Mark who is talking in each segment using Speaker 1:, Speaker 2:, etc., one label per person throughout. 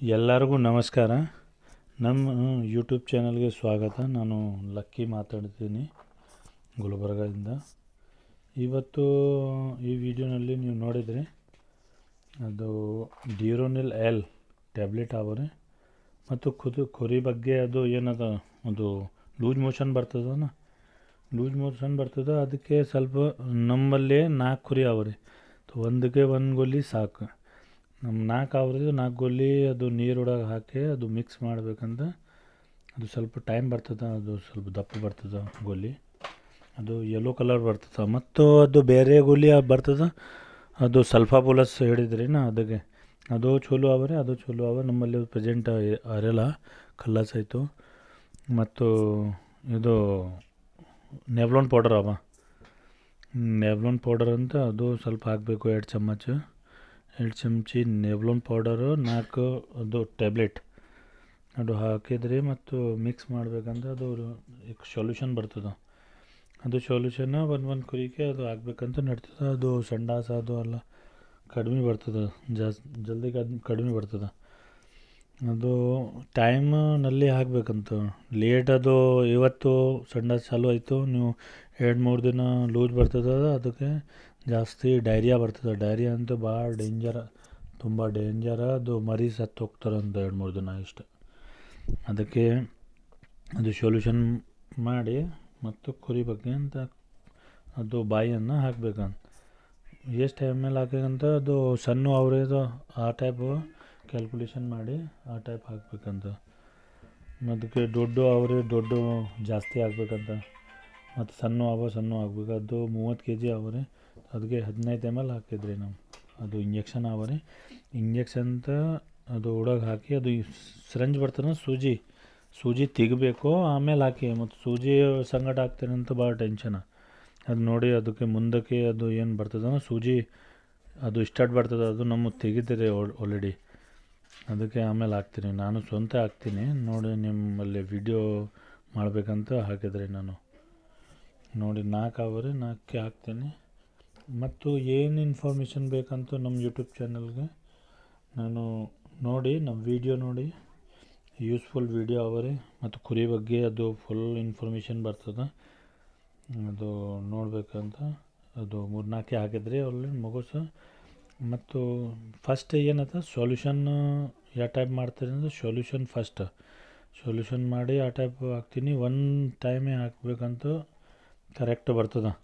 Speaker 1: ಎಲ್ಲರಿಗೂ ನಮಸ್ಕಾರ. ನಮ್ಮ ಯೂಟ್ಯೂಬ್ ಚಾನಲ್ಗೆ ಸ್ವಾಗತ. ನಾನು ಲಕ್ಕಿ ಮಾತಾಡ್ತೀನಿ ಗುಲ್ಬರ್ಗದಿಂದ. ಇವತ್ತು ಈ ವಿಡಿಯೋನಲ್ಲಿ ನೀವು ನೋಡಿದರೆ ಅದು ಡ್ಯೂರೋನಿಲ್ ಎಲ್ ಟ್ಯಾಬ್ಲೆಟ್ ಅವರೆ. ಮತ್ತು ಕುದು ಕುರಿ ಬಗ್ಗೆ ಅದು ಏನದ ಒಂದು ಲೂಸ್ ಮೋಷನ್ ಬರ್ತದನ ಲೂಸ್ ಮೋಷನ್ ಬರ್ತದೆ, ಅದಕ್ಕೆ ಸ್ವಲ್ಪ ನಮ್ಮಲ್ಲಿ ನಾಲ್ಕು ಕುರಿ ಅವರಿ. ಒಂದಕ್ಕೆ ಒಂದು ಗೊಲ್ಲಿ ಸಾಕು. ನಮ್ಮ ನಾಲ್ಕು ಆವ್ರದ್ದು ನಾಲ್ಕು ಗೋಲಿ ಅದು ನೀರೊಳಗೆ ಹಾಕಿ ಅದು ಮಿಕ್ಸ್ ಮಾಡಬೇಕಂದ್ರೆ ಅದು ಸ್ವಲ್ಪ ಟೈಮ್ ಬರ್ತದೆ, ಅದು ಸ್ವಲ್ಪ ದಪ್ಪ ಬರ್ತದೆ ಗೋಲಿ ಅದು ಯೆಲ್ಲೋ ಕಲರ್ ಬರ್ತದೆ. ಮತ್ತು ಅದು ಬೇರೆ ಗೋಲಿ ಬರ್ತದೆ, ಅದು ಸಲ್ಫಾ ಪುಲಸ್ ಹೇಳಿದ್ರಿ ನಾ ಅದಕ್ಕೆ ಅದು ಚಲೋ ಅವರೇ ಅದು ಚಲೋ ಅವ ನಮ್ಮಲ್ಲಿ ಪ್ರೆಸೆಂಟ್ ಅರೆಲ್ಲ ಕಲ್ಲಸ್ ಆಯಿತು. ಮತ್ತು ಇದು ನೆವ್ಲೋನ್ ಪೌಡರ್ ಅವ. ನೆವ್ಲೋನ್ ಪೌಡರ್ ಅಂತ ಅದು ಸ್ವಲ್ಪ ಹಾಕಬೇಕು, ಎರಡು ಚಮಚ. ಎರಡು ಚಮಚಿ ನೆವ್ಲೋನ್ ಪೌಡರು ನಾಲ್ಕು, ಅದು ಟ್ಯಾಬ್ಲೆಟ್ ಅದು ಹಾಕಿದ್ರಿ ಮತ್ತು ಮಿಕ್ಸ್ ಮಾಡ್ಬೇಕಂದ್ರೆ ಅದು ಸೊಲ್ಯೂಷನ್ ಬರ್ತದೆ. ಅದು ಸೊಲ್ಯೂಷನ್ ಒಂದು ಒಂದು ಕುರಿಗೆ ಅದು ಹಾಕ್ಬೇಕಂತ ನಡ್ತದೆ. ಅದು ಸಂಡಾಸ ಅದು ಎಲ್ಲ ಕಡಿಮೆ ಬರ್ತದೆ. ಜಾಸ್ತಿ ಜಲ್ದಿ ಕಡಿಮೆ ಬರ್ತದೆ. ಅದು ಟೈಮ್ನಲ್ಲಿ ಹಾಕಬೇಕಂತ. ಲೇಟ್ ಅದು ಇವತ್ತು ಸಂಡಾಸ ಚಾಲು ಆಯಿತು. ನೀವು ಎರಡು ಮೂರು ದಿನ ಲೂಸ್ ಬರ್ತದೆ. ಅದಕ್ಕೆ ಜಾಸ್ತಿ ಡೈರಿಯಾ ಬರ್ತದೆ. ಡೈರಿಯಾ ಅಂತೂ ಭಾಳ ಡೇಂಜರ ತುಂಬ ಡೇಂಜರ ಅದು ಮರಿ ಸತ್ತು ಹೋಗ್ತಾರಂತ ಎರಡು ಮೂರು ದಿನ ಇಷ್ಟು. ಅದಕ್ಕೆ ಅದು ಸೊಲ್ಯೂಷನ್ ಮಾಡಿ ಮತ್ತು ಕುರಿ ಬಗ್ಗೆ ಅಂತ ಅದು ಬಾಯಿಯನ್ನು ಹಾಕಬೇಕಂತ. ಎಷ್ಟು ಎಂ ಎಲ್ ಹಾಕಬೇಕಂತ ಅದು ಸಣ್ಣ ಅವರೇದು ಆ ಟೈಪು ಕ್ಯಾಲ್ಕುಲೇಷನ್ ಮಾಡಿ ಆ ಟೈಪ್ ಹಾಕಬೇಕಂತ. ಅದಕ್ಕೆ ದೊಡ್ಡ ಅವರೇ ದೊಡ್ಡ ಜಾಸ್ತಿ ಹಾಕ್ಬೇಕಂತ. ಮತ್ತು ಸಣ್ಣ ಅವ, ಸಣ್ಣ ಆಗ್ಬೇಕು. ಅದು ಮೂವತ್ತು ಕೆ ಜಿ ಅವರೆ. ಅದಕ್ಕೆ ಹದಿನೈದು ಎಂ ಎಲ್ ಹಾಕಿದ್ರಿ ನಾವು. ಅದು ಇಂಜೆಕ್ಷನ್ ಆವರೆ ಇಂಜೆಕ್ಷನ್ ತ ಅದು ಒಳಗೆ ಹಾಕಿ ಅದು ಸ್ರಂಜ್ ಬರ್ತದ ಸೂಜಿ. ಸೂಜಿ ತೆಗಿಬೇಕು, ಆಮೇಲೆ ಹಾಕಿ. ಮತ್ತು ಸೂಜಿ ಸಂಗಟ ಅಂತ ಭಾಳ ಟೆನ್ಷನ ಅದು ನೋಡಿ ಅದಕ್ಕೆ ಮುಂದಕ್ಕೆ ಅದು ಏನು ಬರ್ತದೋ ಸೂಜಿ ಅದು ಸ್ಟಾರ್ಟ್ ಬರ್ತದೆ. ಅದು ನಮ್ಮ ತೆಗಿತೀರಿ ಆಲ್ರೆಡಿ ಅದಕ್ಕೆ ಆಮೇಲೆ ಹಾಕ್ತೀನಿ. ನಾನು ಸ್ವಂತ ಹಾಕ್ತೀನಿ. ನೋಡಿ ನಿಮ್ಮಲ್ಲಿ ವಿಡಿಯೋ ಮಾಡಬೇಕಂತ ಹಾಕಿದ್ರಿ ನಾನು. ನೋಡಿ, ನಾಲ್ಕು ಅವರಿ ನಾಲ್ಕೇ ಹಾಕ್ತೀನಿ. ಮತ್ತು ಏನು ಇನ್ಫಾರ್ಮೇಷನ್ ಬೇಕಂತೂ ನಮ್ಮ ಯೂಟ್ಯೂಬ್ ಚಾನಲ್ಗೆ ನಾನು ನೋಡಿ ನಮ್ಮ ವಿಡಿಯೋ ನೋಡಿ. ಯೂಸ್ಫುಲ್ ವೀಡಿಯೋ ಅವರಿ. ಮತ್ತು ಕುರಿ ಬಗ್ಗೆ ಅದು ಫುಲ್ ಇನ್ಫಾರ್ಮೇಷನ್ ಬರ್ತದೆ. ಅದು ನೋಡಬೇಕಂತ. ಅದು ಮೂರು ನಾಲ್ಕೇ ಹಾಕಿದ್ರಿ ಅಲ್ಲಿ ಮಗುಸ ಮತ್ತು ಫಸ್ಟ್ ಏನದ ಸೊಲ್ಯೂಷನ್ ಯಾವ ಟೈಪ್ ಮಾಡ್ತೀರಿ ಅಂದರೆ ಸೊಲ್ಯೂಷನ್ ಫಸ್ಟ್ ಸೊಲ್ಯೂಷನ್ ಮಾಡಿ ಆ ಟೈಪ್ ಹಾಕ್ತೀನಿ. ಒನ್ ಟೈಮೇ ಹಾಕ್ಬೇಕಂತ ಕರೆಕ್ಟ್ ಬರ್ತದೆ.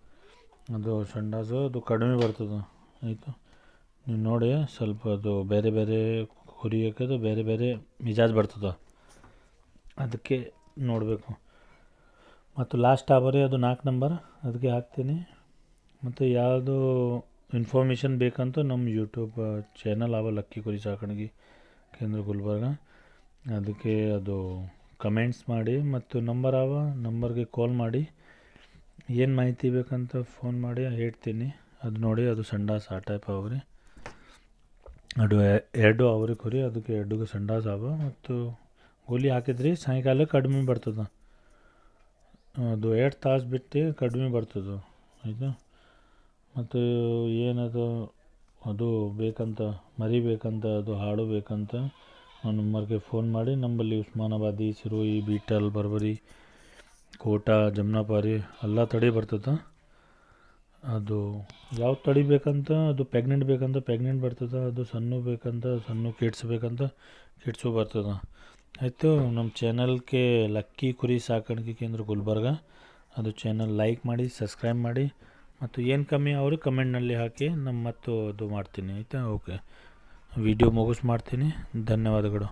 Speaker 1: ಅದು ಸಂಡಾಸು, ಅದು ಕಡಿಮೆ ಬರ್ತದೆ. ಆಯಿತು. ನೀವು ನೋಡಿ, ಸ್ವಲ್ಪ ಅದು ಬೇರೆ ಬೇರೆ ಕುರಿ ಹಾಕೋದು, ಬೇರೆ ಬೇರೆ ಮಿಜಾಜ್ ಬರ್ತದೆ. ಅದಕ್ಕೆ ನೋಡಬೇಕು. ಮತ್ತು ಲಾಸ್ಟ್ ಆವರಿ ಅದು ನಾಲ್ಕು ನಂಬರ್ ಅದಕ್ಕೆ ಹಾಕ್ತೀನಿ. ಮತ್ತು ಯಾವುದು ಇನ್ಫಾರ್ಮೇಷನ್ ಬೇಕಂತ ನಮ್ಮ ಯೂಟ್ಯೂಬ್ ಚಾನಲ್ ಅವ ಲಕ್ಕಿ ಕುರಿ ಸಾಕಾಣಿಕೆ ಕೇಂದ್ರ ಗುಲ್ಬರ್ಗ. ಅದಕ್ಕೆ ಅದು ಕಮೆಂಟ್ಸ್ ಮಾಡಿ, ಮತ್ತು ನಂಬರ್ ಅವ ನಂಬರ್ಗೆ ಕಾಲ್ ಮಾಡಿ. ಏನು ಮಾಹಿತಿ ಬೇಕಂತ ಫೋನ್ ಮಾಡಿ ಹೇಳ್ತೀನಿ. ಅದು ನೋಡಿ, ಅದು ಸಂಡಾಸ್ ಆ ಟೈಪ್ ಅವ್ರಿ. ಅದು ಎರಡು ಅವ್ರಿ ಕುರಿ ಅದಕ್ಕೆ ಎರಡಿಗೂ ಸಂಡಾಸ್ ಅವ. ಮತ್ತು ಗೋಲಿ ಹಾಕಿದ್ರಿ, ಸಾಯಂಕಾಲ ಕಡಿಮೆ ಬರ್ತದೆ. ಅದು ಎರಡು ತಾಸು ಬಿಟ್ಟು ಕಡಿಮೆ ಬರ್ತದೆ. ಆಯಿತು? ಮತ್ತು ಏನದು, ಅದು ಬೇಕಂತ, ಮರಿ ಬೇಕಂತ, ಅದು ಹಾಡು ಬೇಕಂತ ನಂಬರ್ಗೆ ಫೋನ್ ಮಾಡಿ, ನಂಬಲ್ಲಿ ಉಸ್ಮಾನಾಬಾದಿ, ಸಿರೋಯಿ, ಬೀಟಲ್, ಬರ್ಬರಿ ಕೋಟ ಜಮ್ನಾಪಾರಿ ಎಲ್ಲ ತಳಿ ಬರ್ತದೆ. ಅದು ಯಾವ ತಳಿ ಬೇಕಂತ, ಅದು ಪ್ರೆಗ್ನೆಂಟ್ ಬೇಕಂತ ಪ್ರೆಗ್ನೆಂಟ್ ಬರ್ತದೆ, ಅದು ಸಣ್ಣ ಬೇಕಂತ, ಸಣ್ಣ ಕಿಡ್ಸ್ ಬೇಕಂತ ಕಿಡ್ಸು ಬರ್ತದೆ. ಆಯಿತು, ನಮ್ಮ ಚಾನಲ್ಗೆ ಲಕ್ಕಿ ಕುರಿ ಸಾಕಾಣಿಕೆ ಕೇಂದ್ರ ಗುಲ್ಬರ್ಗ. ಅದು ಚಾನಲ್ ಲೈಕ್ ಮಾಡಿ ಸಬ್ಸ್ಕ್ರೈಬ್ ಮಾಡಿ, ಮತ್ತು ಏನು ಕಮ್ಮಿ ಅವರು ಕಮೆಂಟ್ನಲ್ಲಿ ಹಾಕಿ ನಮ್ಮ ಮತ್ತು ಅದು ಮಾಡ್ತೀನಿ. ಆಯಿತಾ? ಓಕೆ ವಿಡಿಯೋ ಮುಗಿಸ್ ಮಾಡ್ತೀನಿ. ಧನ್ಯವಾದಗಳು.